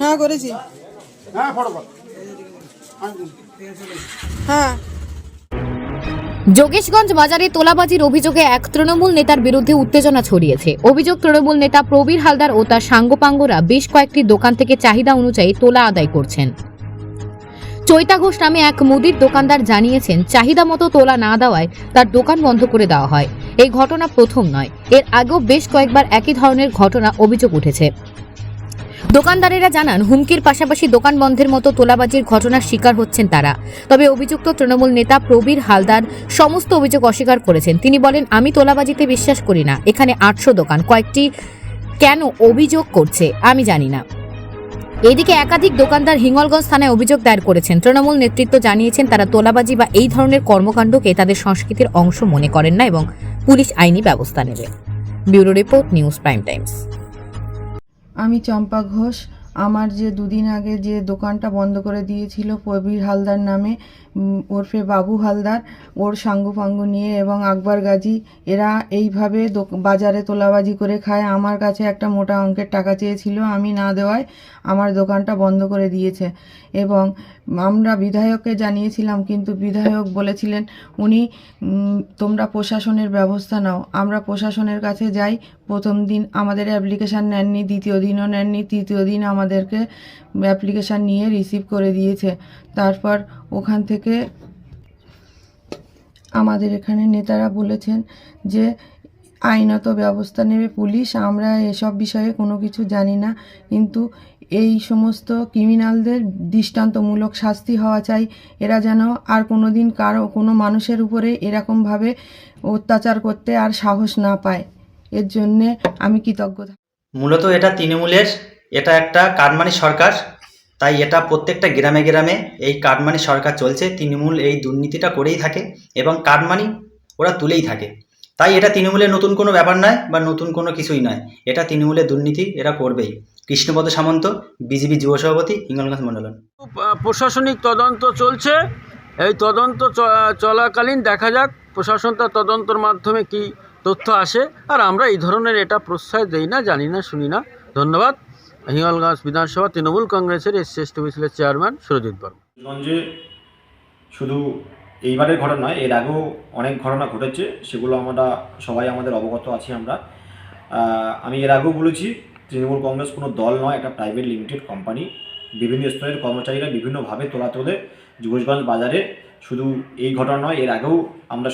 হ্যাঁ করেছি। হ্যাঁ ফটো হ্যাঁ। যোগেশগঞ্জ বাজারে তোলাবাজির অভিযোগে এক তৃণমূল নেতার বিরুদ্ধে উত্তেজনা ছড়িয়েছে। অভিযোগ তৃণমূল নেতা প্রবীর হালদার ও তার সাঙ্গপাঙ্গরা বেশ কয়েকটি দোকান থেকে চাহিদা অনুযায়ী তোলা আদায় করছেন। চৈতা ঘোষ নামে এক মুদির দোকানদার জানিয়েছেন চাহিদা মতো তোলা না দেওয়ায় তার দোকান বন্ধ করে দেওয়া হয়। এই ঘটনা প্রথম নয়। এর আগেও বেশ কয়েকবার একই ধরনের ঘটনা অভিযোগ উঠেছে। দোকানদারেরা জানান, হুমকির পাশাপাশি দোকান বন্ধের মতো তোলাবাজির ঘটনার শিকার হচ্ছেন তারা। তবে অভিযুক্ত তৃণমূল নেতা প্রবীর হালদার সমস্ত অভিযোগ অস্বীকার করেছেন। তিনি বলেন, আমি তোলাবাজিতে বিশ্বাস করি না। এখানে আটশো দোকান। কয়েকটি কেন অভিযোগ করছে, আমি জানি না। এদিকে একাধিক দোকানদার হিঙ্গলগঞ্জ থানায় অভিযোগ দায়ের করেছেন। তৃণমূল নেতৃত্ব জানিয়েছেন, তারা তোলাবাজি বা এই ধরনের কর্মকাণ্ডকে তাদের সংস্কৃতির অংশ মনে করেন না এবং পুলিশ আইনি ব্যবস্থা নেবে। Bureau report, news prime times. আমি চম্পা ঘোষ আমার যে দুদিন আগে যে দোকানটা বন্ধ করে দিয়েছিল প্রবীর হালদার নামে ওরফে বাবু হালদার, ওর সাঙ্গু ফাঙ্গু নিয়ে এবং আকবর গাজী, এরা এইভাবে বাজারে তোলাবাজি করে খায়। আমার কাছে একটা মোটা অঙ্কের টাকা চেয়েছিল, আমি না দেওয়ায় আমার দোকানটা বন্ধ করে দিয়েছে। এবং আমরা বিধায়ককে জানিয়েছিলাম, কিন্তু বিধায়ক বলেছিলেন, উনি তোমরা প্রশাসনের ব্যবস্থা নাও। আমরা প্রশাসনের কাছে যাই। প্রথম দিন আমাদের অ্যাপ্লিকেশান নেননি, দ্বিতীয় দিনও নেননি, তৃতীয় দিন আমাদেরকে অ্যাপ্লিকেশান নিয়ে রিসিভ করে দিয়েছে। তারপর ওখান থেকে আমাদের এখানে নেতারা বলেছেন যে, আইনত ব্যবস্থা নেবে পুলিশ, আমরা এসব বিষয়ে কোনো কিছু জানি না। কিন্তু এই সমস্ত ক্রিমিনালদের দৃষ্টান্তমূলক শাস্তি হওয়া চাই। এরা যেন আর কোনো দিন কারও, কোনো মানুষের উপরে এরকমভাবে অত্যাচার করতে আর সাহস না পায়। এর জন্যে আমি কৃতজ্ঞ। মূলত এটা তৃণমূলের এটা একটা কাটমানি সরকার, তাই এটা প্রত্যেকটা গ্রামে গ্রামে এই কাটমানি সরকার চলছে। তৃণমূল এই দুর্নীতিটা করেই থাকে এবং কাটমানি ওরা তুলেই থাকে। তাই এটা তৃণমূলের নতুন কোনো ব্যাপার নয় বা নতুন কোনো কিছুই নয়। এটা তৃণমূলের দুর্নীতি এরা করবেই। কৃষ্ণপদ সামন্ত, বিজেপি যুব সভাপতি, হিঙ্গলগঞ্জ মন্ডলন প্রশাসনিক তদন্ত চলছে। এই তদন্ত চলাকালীন দেখা যাক প্রশাসন তার তদন্তর মাধ্যমে কি তথ্য আসে। আর আমরা এই ধরনের এটা প্রশ্রয় দেই না, জানি না, শুনি না। ধন্যবাদ। হিঙ্গলগঞ্জ বিধানসভা তৃণমূল কংগ্রেসের S C ST chairman Surajit Barma. গঞ্জে শুধু এইবারের ঘটনা নয়, এর আগেও অনেক ঘটনা ঘটেছে, সেগুলো আমরা সবাই আমাদের অবগত আছি আমরা। আমি এর আগেও বলেছি, তৃণমূল কংগ্রেস কোনো দল নয়, একটা প্রাইভেট লিমিটেড কোম্পানি। বিভিন্ন স্তরের কর্মচারীরা বিভিন্নভাবে তোলা তোলে। যুবশগঞ্জ বাজারে শুধু এই ঘটনা নয়, এর আগেও আমরা